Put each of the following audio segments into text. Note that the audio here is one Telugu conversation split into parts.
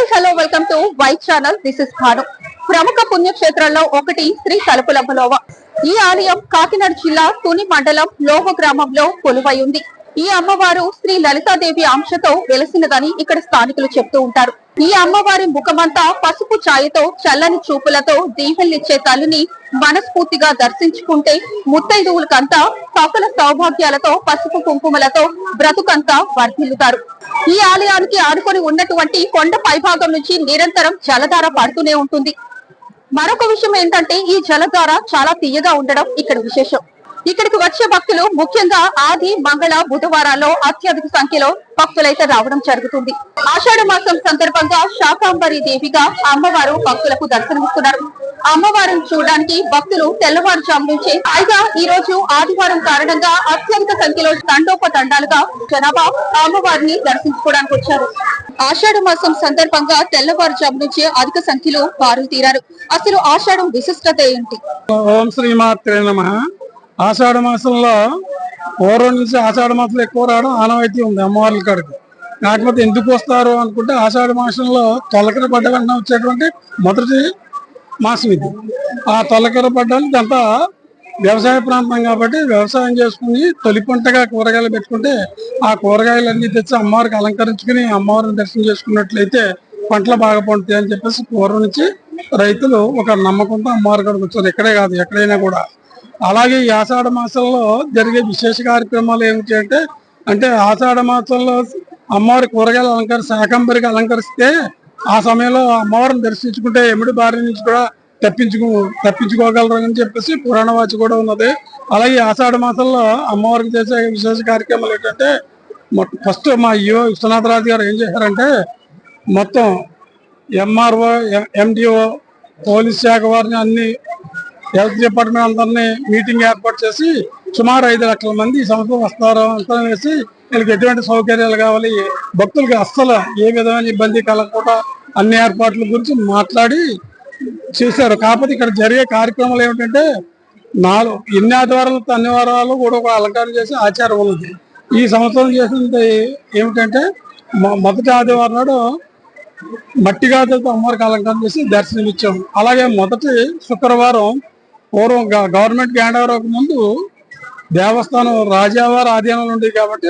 Hi hello welcome to white channel this is Bhanu ప్రముఖ పుణ్యక్షేత్రాల్లో ఒకటి శ్రీ తలుపులమ్మలోవ ఈ ఆలయం కాకినాడ జిల్లా తుని మండలం లోహ గ్రామంలో కొలువై ఉంది. ఈ అమ్మవారు శ్రీ లలితాదేవి అంశతో వెలసినదని ఇక్కడ స్థానికులు చెప్తూ ఉంటారు. ఈ అమ్మవారి ముఖమంతా పసుపు ఛాయతో చల్లని చూపులతో దీవెల్నిచ్చే తల్లిని మనస్ఫూర్తిగా దర్శించుకుంటే ముత్తైదువులకంతా సకల సౌభాగ్యాలతో పసుపు కుంకుమలతో బ్రతుకంతా వర్ధిల్లుతారు. ఈ ఆలయానికి ఆడుకొని ఉన్నటువంటి కొండ పైభాగం నుంచి నిరంతరం జలధార పడుతూనే ఉంటుంది. మరొక విషయం ఏంటంటే ఈ జలధార చాలా తీయగా ఉండడం ఇక్కడ విశేషం. ఇక్కడికి వచ్చే భక్తులు ముఖ్యంగా ఆది మంగళ బుధవారాల్లో అత్యధిక సంఖ్యలో భక్తులైతే రావడం జరుగుతుంది. ఆషాఢ మాసం సందర్భంగా శాకాంబరి దేవిగా అమ్మవారు భక్తులకు దర్శనమిస్తున్నారు. అమ్మవారిని చూడడానికి భక్తులు తెల్లవారుజాము నుంచే పైగా ఈ రోజు ఆదివారం కారణంగా అత్యధిక సంఖ్యలో తండోపతండాలుగా జనాభా అమ్మవారిని దర్శించుకోవడానికి వచ్చారు. ఆషాఢ మాసం సందర్భంగా తెల్లవారుజాము నుంచే అధిక సంఖ్యలో పారులు తీరారు. అసలు ఆషాఢం విశిష్టత ఏంటి? ఓం శ్రీమాత్రే నమ. ఆషాఢ మాసంలో పూర్వం నుంచి ఆషాఢ మాసంలో ఎక్కువ రావడం ఆనవాయితీ ఉంది అమ్మవార్ల కాడికి. కాకపోతే ఎందుకు వస్తారు అనుకుంటే ఆషాఢ మాసంలో తొలకర పడ్డ వెంటనే వచ్చేటువంటి మొదటి మాసం ఇది. ఆ తొలకర పడ్డానికి అంతా వ్యవసాయ ప్రాంతం కాబట్టి వ్యవసాయం చేసుకుని తొలి పంటగా కూరగాయలు పెట్టుకుంటే ఆ కూరగాయలన్నీ తెచ్చి అమ్మవారికి అలంకరించుకుని అమ్మవారిని దర్శనం చేసుకున్నట్లయితే పంటలు బాగా పండుతాయి అని చెప్పేసి పూర్వం నుంచి రైతులు ఒక నమ్మకంతో అమ్మవారి కాడికి వచ్చారు. ఇక్కడే కాదు ఎక్కడైనా కూడా. అలాగే ఈ ఆషాఢ మాసంలో జరిగే విశేష కార్యక్రమాలు ఏమిటి అంటే అంటే ఆషాఢ మాసంలో అమ్మవారి కూరగాయలు అలంకరి శాకంబరికి అలంకరిస్తే ఆ సమయంలో అమ్మవారిని దర్శించుకుంటే ఎమిడి బారి నుంచి కూడా తప్పించుకో తప్పించుకోగలరు అని చెప్పేసి పురాణ వాచి కూడా ఉన్నది. అలాగే ఆషాఢ మాసంలో అమ్మవారికి చేసే విశేష కార్యక్రమాలు ఏంటంటే ఫస్ట్ మా ఈవో విశ్వనాథరాజు గారు ఏం చేశారంటే మొత్తం ఎంఆర్ఓ ఎండిఓ పోలీస్ శాఖ వారిని అన్ని హెల్త్ డిపార్ట్మెంట్ అందరినీ మీటింగ్ ఏర్పాటు చేసి సుమారు ఐదు లక్షల మంది ఈ సంవత్సరం వస్తారు అంతా వేసి వీళ్ళకి ఎటువంటి సౌకర్యాలు కావాలి భక్తులకి అస్సలు ఏ విధమైన ఇబ్బంది కలగకుండా అన్ని ఏర్పాట్ల గురించి మాట్లాడి చేశారు. కాకపోతే ఇక్కడ జరిగే కార్యక్రమాలు ఏమిటంటే నాలుగు ఎన్ని ఆదివారాలు అన్ని వారాలు కూడా ఒక అలంకారం చేసి ఆచారం ఉన్నది. ఈ సంవత్సరం చేసింది ఏమిటంటే మొదటి ఆదివారం నాడు మట్టి గాజులతో అమ్మవారికి అలంకారం చేసి దర్శనమిచ్చాం అలాగే మొదటి శుక్రవారం పూర్వం గ- గవర్నమెంట్ హ్యాండ్ ఓవర్ ముందు దేవస్థానం రాజావారి ఆధీనంలో ఉంది కాబట్టి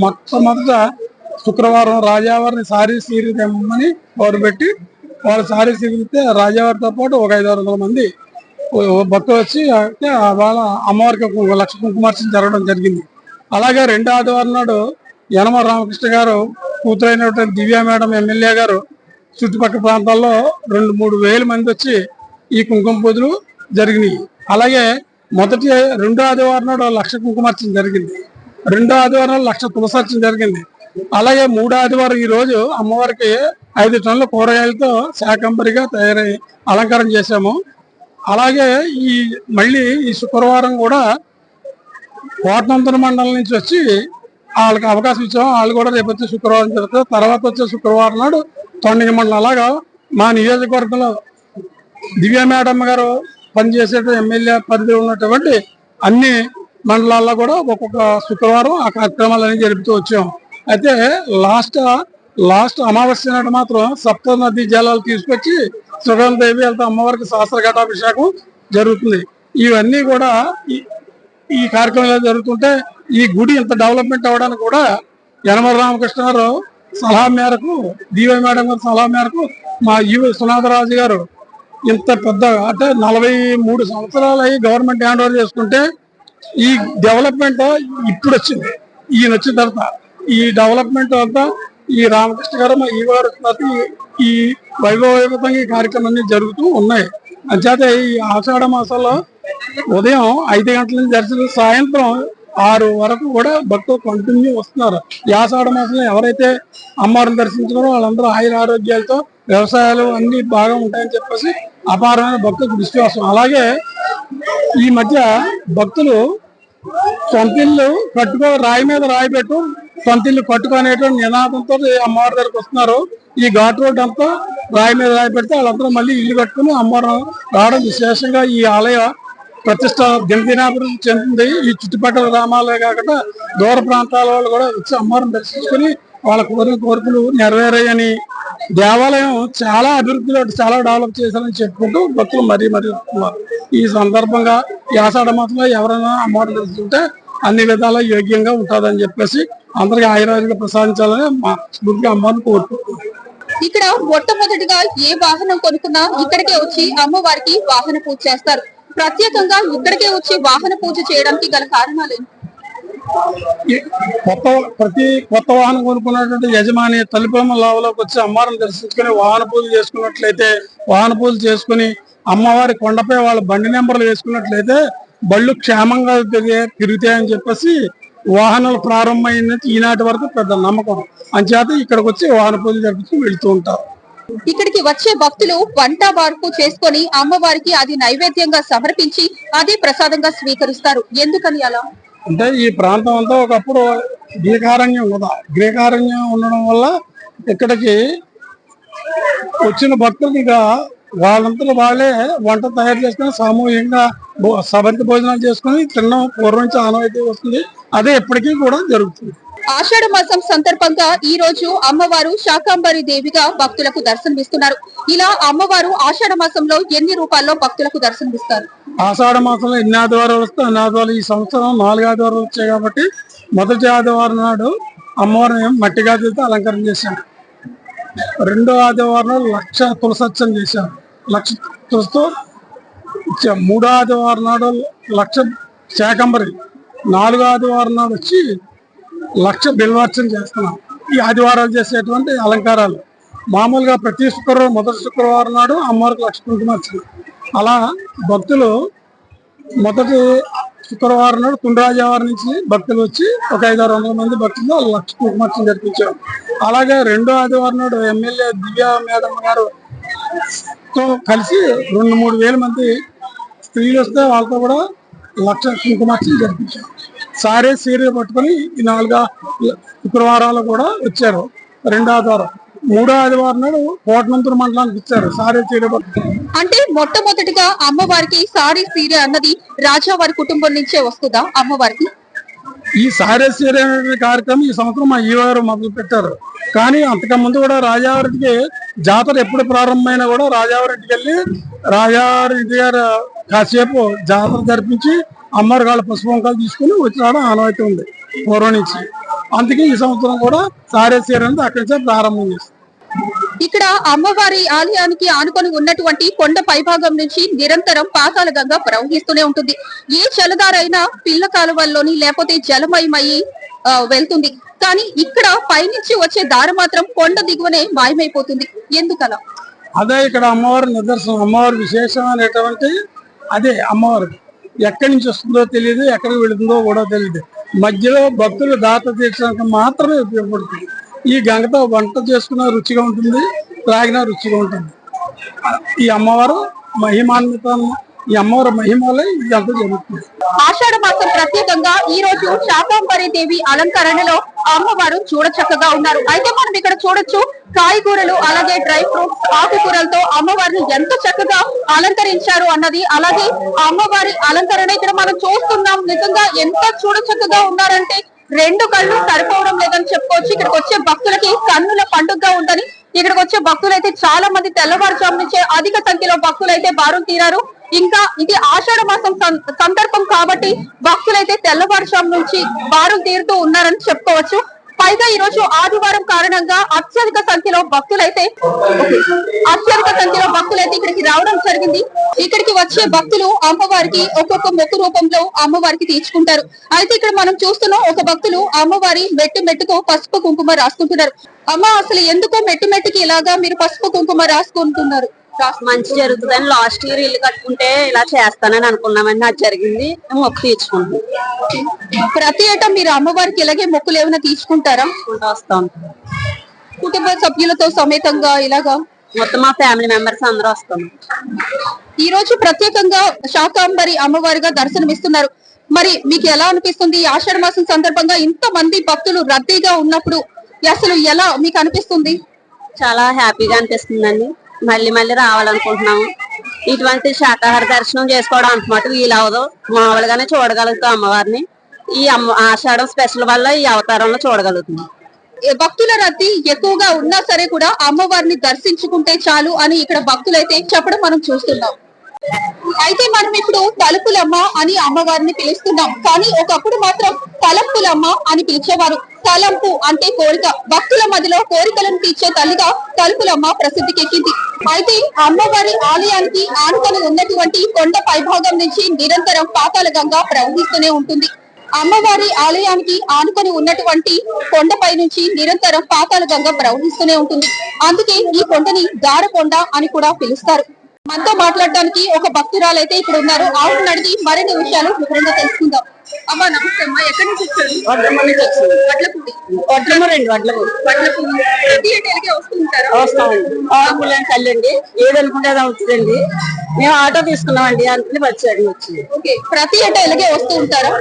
మొట్టమొదట శుక్రవారం రాజావారిని సారీ సీరి తెమ్మని వారు పెట్టి వాళ్ళు సారీ సీరితే రాజావారితో పాటు ఒక ఐదు వందల మంది భక్తులు వచ్చి వాళ్ళ అమ్మవారికి లక్ష కుంకుమార్చన జరగడం జరిగింది. అలాగే రెండో ఆదివారం నాడు యనమ రామకృష్ణ గారు కూతురైనటువంటి దివ్య మేడం ఎమ్మెల్యే గారు చుట్టుపక్కల ప్రాంతాల్లో రెండు మూడు వేల మంది వచ్చి ఈ కుంకుమ పూజలు జరిగినాయి. అలాగే మొదటి రెండో ఆదివారం నాడు లక్ష కుంకుమార్చన జరిగింది. రెండో ఆదివారం లక్ష తులసార్చన జరిగింది. అలాగే మూడో ఆదివారం ఈ రోజు అమ్మవారికి ఐదు టన్నుల కూరగాయలతో శాకంబరిగా తయారై అలంకారం చేశాము. అలాగే ఈ మళ్ళీ ఈ శుక్రవారం కూడా కోటనంతర మండలం నుంచి వచ్చి వాళ్ళకి అవకాశం ఇచ్చాము. వాళ్ళు కూడా రేపు వచ్చే శుక్రవారం జరుగుతుంది తర్వాత వచ్చే శుక్రవారం నాడు తొండగి మండలం. అలాగా మా నియోజకవర్గంలో దివ్య మేడమ్మ గారు పనిచేసే ఎమ్మెల్యే పరిధిలో ఉన్నటువంటి అన్ని మండలాల్లో కూడా ఒక్కొక్క శుక్రవారం ఆ కార్యక్రమాలన్నీ జరుపుతూ వచ్చాం. అయితే లాస్ట్ లాస్ట్ అమావాస్య నాడు మాత్రం సప్త నదీ జలాలు తీసుకొచ్చి దేవి వెళ్తే అమ్మవారికి సహస్ర ఘటాభిషేకం జరుగుతుంది. ఇవన్నీ కూడా ఈ- ఈ కార్యక్రమాలు జరుగుతుంటే ఈ గుడి ఇంత డెవలప్మెంట్ అవ్వడానికి కూడా యనమల రామకృష్ణ గారు సలహా మేరకు దీవై మేడం గారి సలహా మేరకు మా యువ సునాథరాజు గారు ఇంత పెద్ద అంటే నలభై మూడు సంవత్సరాలు అయ్యి గవర్నమెంట్ హ్యాండ్ ఓవర్ చేసుకుంటే ఈ డెవలప్మెంట్ ఇప్పుడు వచ్చింది. ఈయన వచ్చిన తర్వాత ఈ డెవలప్మెంట్ అంతా ఈ రామకృష్ణ గారు మా ఈ గారు తర్వాత ఈ- వైభవయుతంగా ఈ కార్యక్రమాన్ని జరుగుతూ ఉన్నాయి. అంచేత ఈ ఆషాఢ మాసంలో ఉదయం ఐదు గంటల నుంచి దర్శనం సాయంత్రం ఆరు వరకు కూడా భక్తులు కంటిన్యూ వస్తున్నారు. ఈ ఆషాఢ మాసంలో ఎవరైతే అమ్మవారిని దర్శించుకున్నారో వాళ్ళందరూ ఆయుర ఆరోగ్యాలతో వ్యవసాయాలు అన్ని బాగా ఉంటాయని చెప్పేసి అపారమైన భక్తులకు విశ్వాసం. అలాగే ఈ మధ్య భక్తులు సొంతిల్లు కట్టుకో రాయి మీద రాయి పెట్టు సొంతిల్లు కట్టుకునేటువంటి నినాదంతో అమ్మవారి దగ్గరకు వస్తున్నారు. ఈ ఘాట్ రోడ్ అంతా రాయి మీద రాయి పెడితే వాళ్ళందరూ మళ్ళీ ఇల్లు కట్టుకుని అమ్మవారు రావడం విశేషంగా ఈ ఆలయ ప్రతిష్ట దినదినాభివృద్ధి చెందింది. ఈ చుట్టుపక్కల గ్రామాలే కాకుండా దూర ప్రాంతాల వాళ్ళు కూడా వచ్చి అమ్మవారిని దర్శించుకుని వాళ్ళ కోరిన కోరికలు నెరవేరాయని దేవాలయం చాలా అభివృద్ధిలో చాలా డెవలప్ చేశారని చెప్పుకుంటూ భక్తులు మరీ మరీ వస్తున్నారు. ఈ సందర్భంగా యాసాడ మాసంలో ఎవరైనా అమ్మవారిని తెలుసుకుంటే అన్ని విధాల యోగ్యంగా ఉంటుందని చెప్పేసి అందరికీ ఆయుర్వేదిక ప్రసాదించాలని మా స్ఫూర్తిగా అమ్మవారిని కోరుకుంటున్నాం. ఇక్కడ మొట్టమొదటిగా ఏ వాహనం కొనుక్కున్నా ఇక్కడికే వచ్చి అమ్మవారికి వాహన పూజ చేస్తారు. ప్రత్యేకంగా ఇక్కడికే వచ్చి వాహన పూజ చేయడానికి గల కారణాలు ఏంటి? కొత్త ప్రతి కొత్త వాహనం కొనుక్కున్నటువంటి యజమాని తల్లిపమ్మ లావలోకి వచ్చి అమ్మవారిని దర్శించుకుని వాహన పూజ చేసుకున్నట్లయితే వాహన పూజ చేసుకుని అమ్మవారి కొండపై వాళ్ళ బండి నెంబర్లు వేసుకున్నట్లయితే బళ్ళు క్షేమంగా తిరుగుతాయని చెప్పేసి వాహనాలు ప్రారంభమైన ఈనాటి వరకు పెద్ద నమ్మకం. అంచేత ఇక్కడికి వచ్చి వాహన పూజ జరిపించి వెళ్తూ ఉంటారు. ఇక్కడికి వచ్చే భక్తులు వంట వరకు చేసుకొని అమ్మవారికి అది నైవేద్యంగా సమర్పించి అదే ప్రసాదంగా స్వీకరిస్తారు. ఎందుకని అలా? అంటే ఈ ప్రాంతం అంతా ఒకప్పుడు గ్రీకారణ్యం కదా. గ్రీకారణ్యం ఉండడం వల్ల ఇక్కడికి వచ్చిన భక్తులు ఇక వాళ్ళంతా వాళ్ళే వంట తయారు చేసుకుని సామూహికంగా సబంతి భోజనాలు చేసుకుని తినడం పూర్వం నుంచి ఆనవాయితీ వస్తుంది. అదే ఎప్పటికీ కూడా జరుగుతుంది. ఆషాఢ మాసం సందర్భంగా ఈ రోజు అమ్మవారు శాకాంబరి దేవిగా భక్తులకు దర్శనమిస్తున్నారు. ఇలా అమ్మవారు ఆషాఢ మాసంలో ఎన్ని రూపాల్లో భక్తులకు దర్శనమిస్తారు? ఆషాఢ మాసంలో ఎన్ని ఆదివారాలు వస్తే అన్ని ఆదివారాలు ఈ సంవత్సరం నాలుగు ఆదివారాలు వచ్చాయి కాబట్టి మొదటి ఆదివారం నాడు అమ్మవారిని మట్టి గాజులతో అలంకరణ చేశారు. రెండో ఆదివారం లక్ష తులసత్యం చేశారు. లక్ష తులసితో మూడో ఆదివారం నాడు లక్ష శాకంబరి. నాలుగో ఆదివారం నాడు వచ్చి లక్ష బిల్వార్చన చేస్తున్నాం. ఈ ఆదివారాలు చేసేటువంటి అలంకారాలు. మామూలుగా ప్రతి శుక్రవారం మొదటి శుక్రవారం నాడు అమ్మవారికి లక్ష కుంకుమార్చన. అలా భక్తులు మొదటి శుక్రవారం నాడు తుండరాజవారి నుంచి భక్తులు వచ్చి ఒక ఐదారు వందల మంది భక్తులు లక్ష కుంకుమార్చన జరిపించారు. అలాగే రెండో ఆదివారం నాడు ఎమ్మెల్యే దివ్య మేడమ్ గారు తో కలిసి రెండు మూడు వేల మంది స్త్రీలు వస్తే వాళ్ళతో కూడా లక్ష కుంకుమార్చన జరిపించారు. సారే సీరే పట్టుకొని ఈ నాలుగు శుక్రవారాలు కూడా వచ్చారు. రెండో ఆదివారం. మూడో ఆదివారం నాడు కోటనంతూరు మండలానికి ఇచ్చారు సారే సీరే అంటే మొట్టమొదటిగా అమ్మవారికి సారీ సీరే అన్నది రాజావారి కుటుంబం నుంచే వస్తుందా అమ్మవారికి? ఈ సారే సీరే అనే కార్యక్రమం ఈ సంవత్సరం మా ఈ వారు మొదలు పెట్టారు కానీ అంతకుముందు కూడా రాజావారికి జాతర ఎప్పుడు ప్రారంభమైనా కూడా రాజావారింటికి వెళ్ళి రాజావారింటి గారు కాసేపు జాతర జరిపించి అమ్మవారి కాళ్ళ పసుపు వంకాలు తీసుకుని వచ్చి రావడం ఆనవాయితీ ఉంది పూర్వం నుంచి. అందుకే ఈ సంవత్సరం కూడా సారే సీర అనేది అక్కడి నుంచే ప్రారంభం చేస్తారు ఇక్కడ అమ్మవారి ఆలయానికి ఆనుకొని ఉన్నటువంటి కొండ పైభాగం నుంచి నిరంతరం పాతాళ గంగ ప్రవహిస్తూనే ఉంటుంది. ఏ జలధారైనా పిల్ల కాలువల్లోని లేకపోతే జలమయమయ్యి వెళ్తుంది. కానీ ఇక్కడ పైనుంచి వచ్చే దారి మాత్రం కొండ దిగువనే మాయమైపోతుంది. ఎందుకలా? అదే ఇక్కడ అమ్మవారి నిదర్శనం అమ్మవారి విశేషమైనటువంటి అదే అమ్మవారి ఎక్కడి నుంచి వస్తుందో తెలియదు ఎక్కడికి వెళుతుందో కూడా తెలియదు మధ్యలో భక్తులు దాత తీర్చడానికి మాత్రమే ఉపయోగపడుతుంది. ఈ గంగతో వంట చేసుకున్న రుచిగా ఉంటుంది త్రాగిన రుచిగా ఉంటుంది. ఈ అమ్మవారు మహిమాన్వితం ఈ అమ్మవారి మహిమలే ఇదంతా జరుగుతుంది. ఆషాఢ మాసం ప్రత్యేకంగా ఈ రోజు శాకాంబరి దేవి అలంకరణలో అమ్మవారు చూడచక్కగా ఉన్నారు. అయితే మనం ఇక్కడ చూడొచ్చు కాయగూరలు అలాగే డ్రై ఫ్రూట్స్ ఆకుకూరలతో అమ్మవారిని ఎంత చక్కగా అలంకరించారు అన్నది అలాగే అమ్మవారి అలంకరణ ఇక్కడ మనం చూస్తున్నాం. నిజంగా ఎంత చూడచక్కగా ఉన్నారంటే రెండు కళ్ళు సరిపోవడం లేదని చెప్పుకోవచ్చు. ఇక్కడికి వచ్చే భక్తులకి కన్నుల పండుగగా ఉందని ఇక్కడికి వచ్చే భక్తులు అయితే చాలా మంది తెల్లవారుజాము నుంచే అధిక సంఖ్యలో భక్తులు అయితే బారులు తీరారు. ఇంకా ఇది ఆషాఢ మాసం సందర్భం కాబట్టి భక్తులైతే తెల్లవారుజాము నుంచి బారులు తీరుతూ ఉన్నారని చెప్పుకోవచ్చు. పైగా ఈ రోజు ఆదివారం కారణంగా అత్యధిక సంఖ్యలో భక్తులైతే అత్యధిక సంఖ్యలో భక్తులైతే ఇక్కడికి రావడం జరిగింది. ఇక్కడికి వచ్చే భక్తులు అమ్మవారికి ఒక్కొక్క మొక్కు రూపంలో అమ్మవారికి తీర్చుకుంటారు. అయితే ఇక్కడ మనం చూస్తున్నాం ఒక భక్తులు అమ్మవారి మెట్టు మెట్టుకు పసుపు కుంకుమ రాసుకుంటున్నారు. అమ్మ అసలు ఎందుకో మెట్టు మెట్టుకి ఇలాగా మీరు పసుపు కుంకుమ రాసుకుంటున్నారు మంచి జరుగుతుందని లాస్ట్ ఇయర్ ఇల్లు కట్టుకుంటే ఇలా చేస్తానని అనుకున్నామని నాకు జరిగింది. మొక్కు తీర్చుకుంటాం ప్రతి ఏటా మీరు అమ్మవారికి ఇలాగే మొక్కులు ఏమైనా తీసుకుంటారా? వస్తా కుటుంబ సభ్యులతో సమేతంగా ఇలాగా? మొత్తం మా ఫ్యామిలీ మెంబర్స్ అందరూ వస్తాం ఈ రోజు ప్రత్యేకంగా శాకాంబరి అమ్మవారిగా దర్శనమిస్తున్నారు. మరి మీకు ఎలా అనిపిస్తుంది? ఆషాఢ మాసం సందర్భంగా ఇంత మంది భక్తులు రద్దీగా ఉన్నప్పుడు అసలు ఎలా మీకు అనిపిస్తుంది? చాలా హ్యాపీగా అనిపిస్తుందండి. మళ్ళీ మళ్ళీ రావాలనుకుంటున్నాము. ఇటువంటి శాకాహార దర్శనం చేసుకోవడం అంత మటు వీలవదు మామూలుగానే చూడగలుగుతాం అమ్మవారిని. ఈ అమ్మ ఆషాఢం స్పెషల్ వల్ల ఈ అవతారంలో చూడగలుగుతున్నాం. ఏ భక్తుల రద్దీ ఎక్కువగా ఉన్నా సరే కూడా అమ్మవారిని దర్శించుకుంటే చాలు అని ఇక్కడ భక్తులైతే చెప్పడం మనం చూస్తున్నాం. అయితే మనం ఇప్పుడు తలుపులమ్మ అని అమ్మవారిని పిలుస్తున్నాం. కానీ ఒకప్పుడు మాత్రం తలంపులమ్మ అని పిలిచేవారు. తలంపు అంటే కోరిక. భక్తుల మధ్యలో కోరికలను తీర్చే తల్లిగా తలుపులమ్మ ప్రసిద్ధికెక్కింది. అయితే అమ్మవారి ఆలయానికి ఆనుకొని ఉన్నటువంటి కొండ పైభాగం నుంచి నిరంతరం పాతాల గంగా ప్రవహిస్తూనే ఉంటుంది. అమ్మవారి ఆలయానికి ఆనుకొని ఉన్నటువంటి కొండపై నుంచి నిరంతరం పాతాల గంగ ప్రవహిస్తూనే ఉంటుంది. అందుకే ఈ కొండని దారకొండ అని కూడా పిలుస్తారు. మనతో మాట్లాడడానికి ఒక భక్తురాలైతే ఇప్పుడు ఉన్నారు ఆవిడని నడిగి మరిన్ని విషయాలు వివరంగా తెలుసుకుందాం. అమ్మా నమస్తే అమ్మా ఎక్కడి నుంచి వచ్చారు? వడ్లపూడి రెండు వడ్లము వడ్లపూడి ప్రతి ఏటా ఇలాగే వస్తూ ఉంటారా. వస్తామండి ఆకులని తల్లండి ఏదనుకుంటే అది అవుతుందండి మేము ఆటో తీసుకున్నామండి అందుకని వచ్చాడు వచ్చి ఓకే ప్రతి ఏటా ఇలాగే వస్తూ ఉంటారా?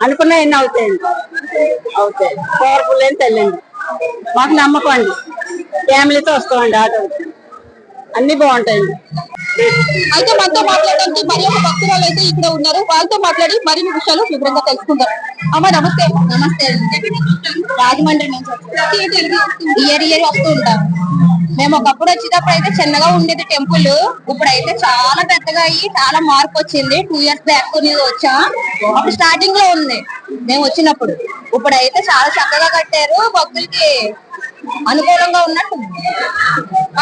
అనుకున్నా ఎన్ని అవుతాయండి? అవుతాయి. పవర్ఫుల్ అని తల్లండి మాకు నమ్మకం అండి. ఫ్యామిలీతో వస్తామండి ఆటో అన్ని బాగుంటాయండి అయితే మనతో మాట్లాడడానికి మరి ఒక భక్తురాలు అయితే ఇక్కడ ఉన్నారు. వాళ్ళతో మాట్లాడి మరిన్ని విషయాలు వివరంగా తెలుసుకుందాం. అమ్మ నమస్తే. నమస్తే రాజమండ్రి నుంచి ఇయర్ ఇయర్ వస్తూ ఉంటాం. మేము ఒకప్పుడు వచ్చేటప్పుడు అయితే చిన్నగా ఉండేది టెంపుల్. ఇప్పుడు అయితే చాలా పెద్దగా అయ్యి చాలా మార్పు వచ్చింది. టూ ఇయర్స్ బ్యాక్ వచ్చాం. అప్పుడు స్టార్టింగ్లో ఉంది. మేము వచ్చినప్పుడు. ఇప్పుడు అయితే చాలా చక్కగా కట్టారు. భక్తులకి అనుకూలంగా ఉన్నట్టు.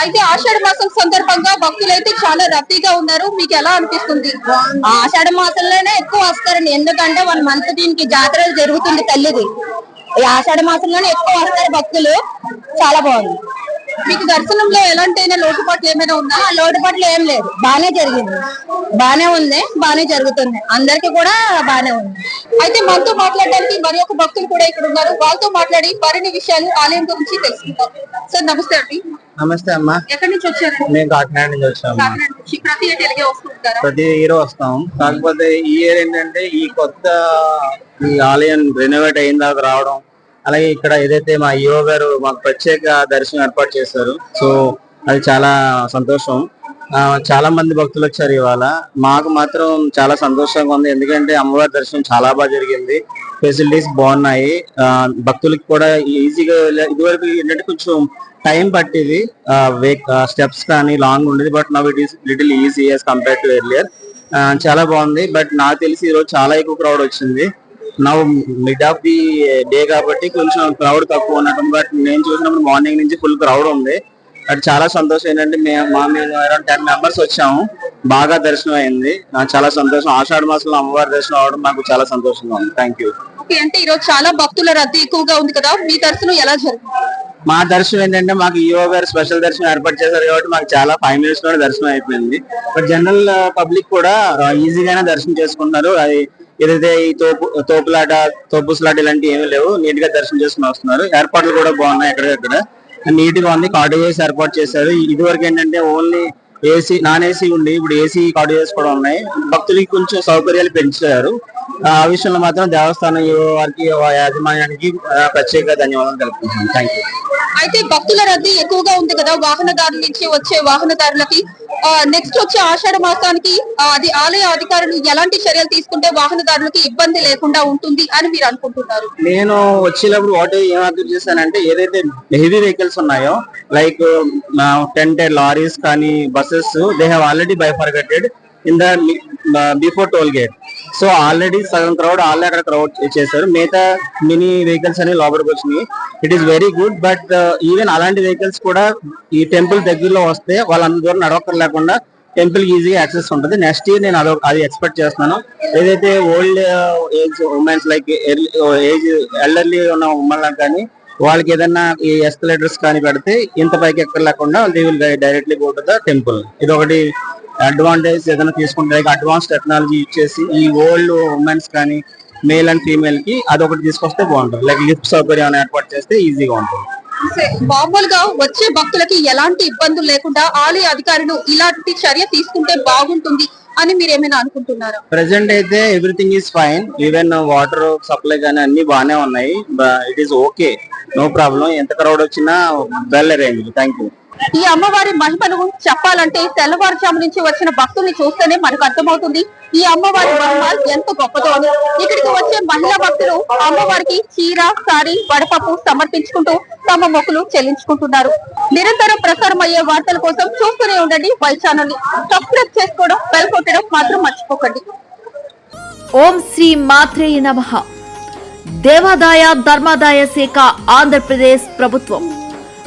అయితే ఆషాఢ మాసం సందర్భంగా భక్తులు అయితే చాలా రద్దీగా ఉన్నారు. మీకు ఎలా అనిపిస్తుంది? ఆషాఢ మాసంలోనే ఎక్కువ వస్తారండి ఎందుకంటే వన్ మంత్ దీనికి జాతర జరుగుతుంది తల్లిది. ఈ ఆషాఢ మాసంలోనే ఎక్కువ వస్తారు భక్తులు. చాలా బాగుంది. మీకు దర్శనంలో ఎలాంటి లోటుపాట్లు ఏమైనా ఉన్నా లోటుపాట్లు ఏం లేదు. బానే జరిగింది. బానే ఉంది. బానే జరుగుతుంది. అందరికి కూడా బానే ఉంది. అయితే మనతో మాట్లాడడానికి మరి ఒక భక్తులు కూడా ఇక్కడ ఉన్నారు. వాళ్ళతో మాట్లాడి మరిన్ని విషయాలు ఆలయం గురించి తెలుసుకుందాం. సార్ నమస్తే అండి. నమస్తే అమ్మా. ఎక్కడి నుంచి వచ్చారు? మేము కాకినాడ నుంచి వచ్చాము. ప్రతి ఏటా ఇలాగే వస్తుంటారా? ప్రతి ఇయర్ వస్తాం కాకపోతే ఈ ఇయర్ ఏంటంటే ఈ కొత్త ఈ ఆలయం రెనోవేట్ అయిన రావడం అలాగే ఇక్కడ ఏదైతే మా ఈఓ గారు మాకు ప్రత్యేక దర్శనం ఏర్పాటు చేశారు సో అది చాలా సంతోషం. చాలా మంది భక్తులు వచ్చారు ఇవాళ. మాకు మాత్రం చాలా సంతోషంగా ఉంది. ఎందుకంటే అమ్మవారి దర్శనం చాలా బాగా జరిగింది. ఫెసిలిటీస్ బాగున్నాయి. భక్తులకి కూడా ఈజీగా ఇదివరకు ఏంటంటే కొంచెం టైం పట్టేది. స్టెప్స్ కానీ లాంగ్ ఉండేది. But now it is little easy as compare to earlier చాలా బాగుంది. బట్ నాకు తెలిసి ఈరోజు చాలా ఎక్కువ క్రౌడ్ వచ్చింది. Now mid of the day కాబట్టి కొంచెం క్రౌడ్ తక్కువ ఉన్నట్టు బట్ నేను చూసినప్పుడు మార్నింగ్ నుంచి ఫుల్ క్రౌడ్ ఉంది. బట్ చాలా సంతోషం ఏంటంటే మేము మా మేము అరౌండ్ టెన్ మెంబర్స్ వచ్చాము. బాగా దర్శనం అయింది. నాకు చాలా సంతోషం. ఆషాఢ మాసంలో అమ్మవారి దర్శనం అవడం నాకు చాలా సంతోషంగా ఉంది. థ్యాంక్ యూ ఓకే అంటే ఈరోజు చాలా భక్తుల రద్దీ ఎక్కువగా ఉంది కదా. మీ దర్శనం ఎలా జరిగింది? మా దర్శనం ఏంటంటే మాకు ఈఓ గారు స్పెషల్ దర్శనం ఏర్పాటు చేశారు కాబట్టి మాకు చాలా ఫైవ్ మినిట్స్లో దర్శనం అయిపోయింది. బట్ జనరల్ పబ్లిక్ కూడా ఈజీగానే దర్శనం చేసుకుంటున్నారు. అది ఏదైతే ఈ తోపు తోపులాట తోపుసులాట ఇలాంటివి ఏమీ లేవు. నీట్గా దర్శనం చేసుకుని వస్తున్నారు. ఏర్పాట్లు కూడా బాగున్నాయి ఎక్కడెక్కడ నీట్గా ఉంది. కాటేజెస్ ఏర్పాటు చేశారు. ఇది వరకు ఏంటంటే ఓన్లీ ఏసీ నాన్ ఏసీ ఉండి ఇప్పుడు ఏసీ కాటేజెస్ కూడా ఉన్నాయి. భక్తులకి కొంచెం సౌకర్యాలు పెంచారు. ఆ విషయంలో మాత్రం దేవస్థానం వారికి యాజమాన్యానికి ప్రత్యేక ధన్యవాదాలు తెలుపుతున్నాను థ్యాంక్ యూ అయితే భక్తుల రద్దీ ఎక్కువగా ఉంది కదా వాహనదారుల నుంచి వచ్చే వాహనదారులకి. నెక్స్ట్ వచ్చే ఆషాఢ మాసానికి అది ఆలయ అధికారులు ఎలాంటి చర్యలు తీసుకుంటే వాహనదారులకి ఇబ్బంది లేకుండా ఉంటుంది అని మీరు అనుకుంటున్నారు? నేను వచ్చేటప్పుడు వాటి ఏం అబ్జర్వ్ చేశానంటే ఏదైతే హెవీ వెహికల్స్ ఉన్నాయో లైక్ టెంటెడ్ లారీస్ కానీ buses they have already bifurcated in the before toll gate so already సగం క్రౌడ్ ఆల్రెడీ అక్కడ క్రౌడ్ చేశారు. మిగతా మినీ వెహికల్స్ అనేవి లోపలికి వచ్చినాయి. It is very good but even అలాంటి వెహికల్స్ కూడా ఈ టెంపుల్ దగ్గరలో వస్తే వాళ్ళందరూ దూరం నడవక్కర్ లేకుండా టెంపుల్ ఈజీగా యాక్సెస్ ఉంటుంది. నెక్స్ట్ ఇయర్ నేను అదొక అది ఎక్స్పెక్ట్ చేస్తున్నాను. ఏదైతే old age womens like age elderly ఉన్న ఉమెన్ కానీ వాళ్ళకి ఏదైనా ఈ ఎస్కలేటర్స్ కానీ పెడితే ఇంత పైకి ఎక్కలేకుండా they will directly go to the temple ఇది ఒకటి అడ్వాంటేజ్ ఏదైనా తీసుకుంటే అడ్వాన్స్ టెక్నాలజీ యూజ్ చేసి ఈ ఓల్డ్ ఉమెన్స్ కానీ మేల్ అండ్ ఫీమేల్కి అదొకటి తీసుకొస్తే బాగుంటుంది. లైక్ లిఫ్ట్ సౌకర్యం ఏర్పాటు చేస్తే ఈజీగా ఉంటుంది. మామూలుగా వచ్చే భక్తులకి ఎలాంటి ఇబ్బందులు లేకుండా ఆలయ అధికారులు ఇలాంటి చర్య తీసుకుంటే బాగుంటుంది అని మీరు ఏమైనా అనుకుంటున్నారా? ప్రెసెంట్ అయితే everything is fine even water supply కానీ అన్ని బాగానే ఉన్నాయి. It is okay no problem ఎంత క్రౌడ్ వచ్చినా వెల్ అరేంజ్ థ్యాంక్ యూ ఈ అమ్మవారి మహిమను చెప్పాలంటే తెల్లవారుజాము నుంచి వచ్చిన భక్తుల్ని చూస్తేనే మనకు అర్థమవుతుంది. ఈ అమ్మవారి మహిమ ఎంత గొప్పదో అని. ఇక్కడికి వచ్చే మహిళా భక్తులు అమ్మవారికి చీర సారీ వడపప్పు సమర్పించుకుంటూ తమ మొక్కులు చెల్లించుకుంటున్నారు. నిరంతరం ప్రసారం అయ్యే వార్తల కోసం చూస్తూనే ఉండండి వై ఛానల్ని సబ్స్క్రైబ్ చేసుకోవడం బెల్ కొట్టడం మాత్రం మర్చిపోకండి. ఓం శ్రీ మాత్రేయ నమ. దేవాదాయ ధర్మాదాయ శాఖ ఆంధ్రప్రదేశ్ ప్రభుత్వం.